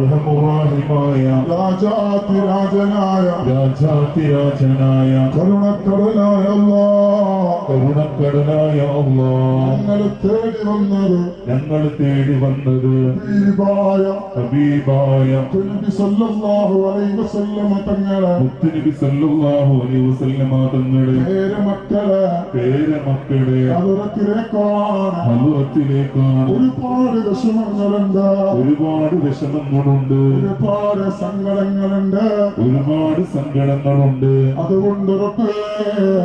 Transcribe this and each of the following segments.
റഹീമായ അർഹം റാഹിമായ രാജാതി രാജനായ രാജാതിരാജനായ കരുണക്കടലായ അല്ലാ കരുണക്കടനായ അള്ളാ ഞങ്ങളെ തേടി വന്നത് ഞങ്ങൾ തേടി വന്നത് ഹബീബായ ഹബീബായ നബി സല്ലല്ലാഹു അലൈഹി വസല്ലമ തങ്ങളെ. മുത്തുനബി സല്ലല്ലാഹു അലൈഹി വസല്ലമ പേര് മക്കളെ ഹലുവത്തിലേക്കാണ് ഒരുപാട് വിഷമങ്ങളുണ്ട്. ഒരുപാട് വിഷമങ്ങളുണ്ട് ഒരുപാട് സങ്കടങ്ങളുണ്ട്. ഒരുപാട് സങ്കടങ്ങളുണ്ട്. അതുകൊണ്ട്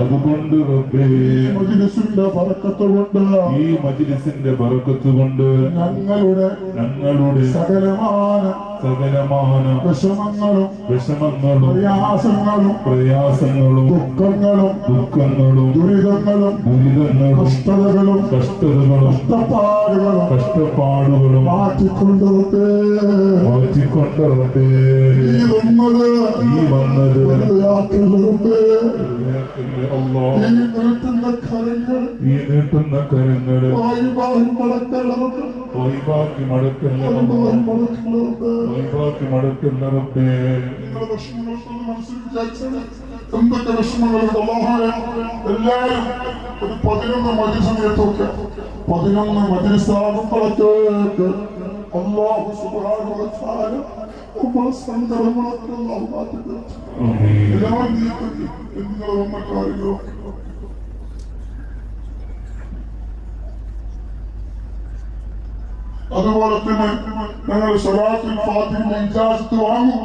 അതുകൊണ്ട് മജിലിസിന്റെ ഈ മജ്ലിസിന്റെ ബറക്കത്ത് കൊണ്ട് ഈ മജിലിസിന്റെ പറക്കത്തുകൊണ്ട് ഞങ്ങളുടെ ഞങ്ങളുടെ സകലമായ സകലമാന വിഷമങ്ങളും വിഷമങ്ങളും പ്രയാസങ്ങളും പ്രയാസങ്ങളും ദുഃഖങ്ങളും ദുഃഖങ്ങളും ദുരിതങ്ങളും ദുരിതങ്ങളും കഷ്ടതകളും കഷ്ടതകളും കഷ്ടപ്പാടുകളും കഷ്ടപ്പാടുകളും മാറ്റിക്കൊണ്ടുവട്ടെ മാറ്റിക്കൊണ്ട് റബ്ബേ ഈ വന്നത് ഈ വന്നത്. ഈ നിൽക്കുന്ന കരങ്ങൾ ഈ നീട്ടുന്ന ഒഴിവാക്കി മടക്കുന്ന റബ്ബേ നിങ്ങളുടെ മനസ്സിൽ വിചാരിച്ചാൽ എന്തൊക്കെ വിഷമങ്ങളുണ്ട് എല്ലാവരും ഒരു പതിനൊന്ന് മതി സമയത്തൊക്കെ പതിനൊന്ന് മതിരിസ്ഥാകുമ്പോഴത്തേക്ക് അള്ളാഹു തആല നമ്മുടെ സങ്കടങ്ങളൊക്കെ അള്ളാഹു മാറ്റി വന്ന കാര്യങ്ങളൊക്കെ അതുപോലെ തന്നെ ഞങ്ങൾ സ്വലാത്തിൽ ഫാത്തിന്റെ ഇജാസത്ത് വാങ്ങും.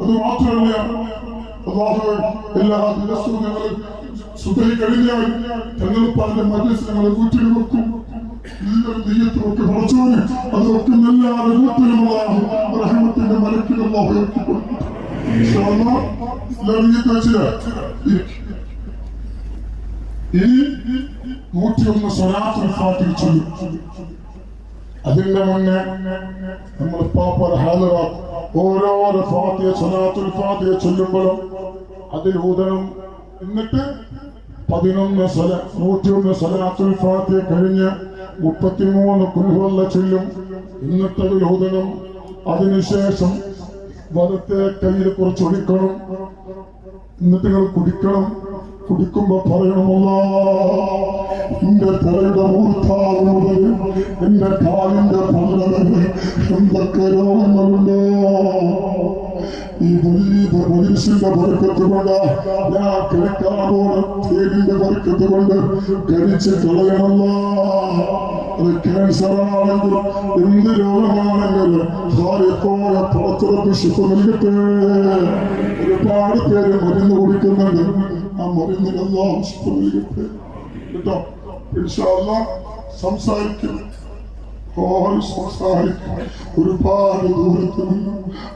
അത് മാത്രമല്ല അള്ളാഹു എല്ലാ ദിവസവും ഞങ്ങൾ സുഖം കഴിഞ്ഞാൽ ഞങ്ങൾ പറഞ്ഞ മദ്രസ് ഞങ്ങളെ വീട്ടിൽ വെക്കും. നെയ്യത്തുമൊക്കെ കുറച്ചോനെ അതൊക്കെ നല്ല അനുഭവത്തിലുള്ള റഹ്മത്തിന്റെ മലക്കിലുള്ള ഇനി നൂറ്റിയൊന്ന് സ്വരാത്രി ചൊല്ലും. അതിന്റെ മുന്നേ നമ്മൾ പാപ്പർ ഫാത്തിയ ചൊല്ലുമ്പോഴും അതിൽ ഊതണം എന്നിട്ട് പതിനൊന്ന് സല നൂറ്റിയൊന്ന് സലാത്തുൽ ഫാത്തിയ കഴിഞ്ഞ് മുപ്പത്തിമൂന്ന് കുൽഹുള്ള ചൊല്ലും. എന്നിട്ട് അതിൽ അതിനുശേഷം വലത്തെ കയ്യിൽ കുറച്ച് ഒഴിക്കണം. എന്നിട്ട് നിങ്ങൾ കുടിക്കണം. കുടിക്കുമ്പോ പറയണമല്ല. എന്റെ തലയുടെ മൂർത്താവ് എന്റെ കാലിന്റെ പൊള്ളവരെ എന്തൊക്കെ രോഗങ്ങളുണ്ടോ? ഈ മുരീബ് മുരീസിന്റെ ബർക്കത്ത് കൊണ്ട് ഞാൻ തേടിന്റെ ബർക്കത്ത് കൊണ്ട് കരിച്ച് കളയണമല്ല. അത് ക്യാൻസർ ആണെങ്കിലും എന്ത് രോഗമാണെങ്കിലും ഭാര്യത്തോടെ പുറത്തിറപ്പ് ശിപ്പ് നൽകട്ടെ. ഒരുപാട് പേര് മരുന്ന് കുടിക്കുന്നുണ്ട്. ആ നൽകട്ടെ കേട്ടോ ഇൻഷാ അല്ലാഹ് സംസാരിക്കും ഓരോ സംസാരിക്കും? ഒരുപാട് ദൂരത്തു നിന്ന്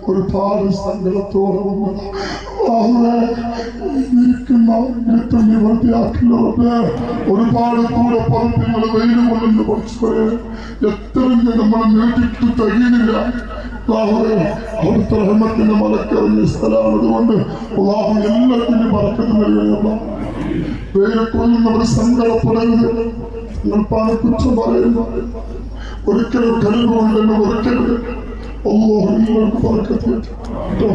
ഒരുപാട് സങ്കടത്തോടെ വന്ന് ആഹുവേ, ഇരിക്കുന്ന ഇരുത്തം നിവർത്തിയാക്കില്ലോട്ടെ ഒരുപാട് ദൂരെ പതിപ്പങ്ങൾ വെയിൽ കൊണ്ടെന്ന് പഠിച്ചവരെ എത്രയും നമ്മൾ നേരിട്ട് തകയുന്നില്ല അവിടുത്തെ റഹ്മത്തിന്റെ മലക്കറിഞ്ഞ സ്ഥലമാണതുകൊണ്ട് ഉള്ളാഹു എല്ലാത്തിനും മറക്കത്ത് നൽകണം വെയിലെ കൊല്ലുന്നവർ സങ്കടപ്പെടരുത് നിങ്ങൾ പല കുറ്റം ഒരിക്കലും കഴിവുകൊണ്ടെന്ന് ഒരിക്കലും അള്ളാഹു നിങ്ങൾക്ക് പറക്കത്തില്ല കേട്ടോ?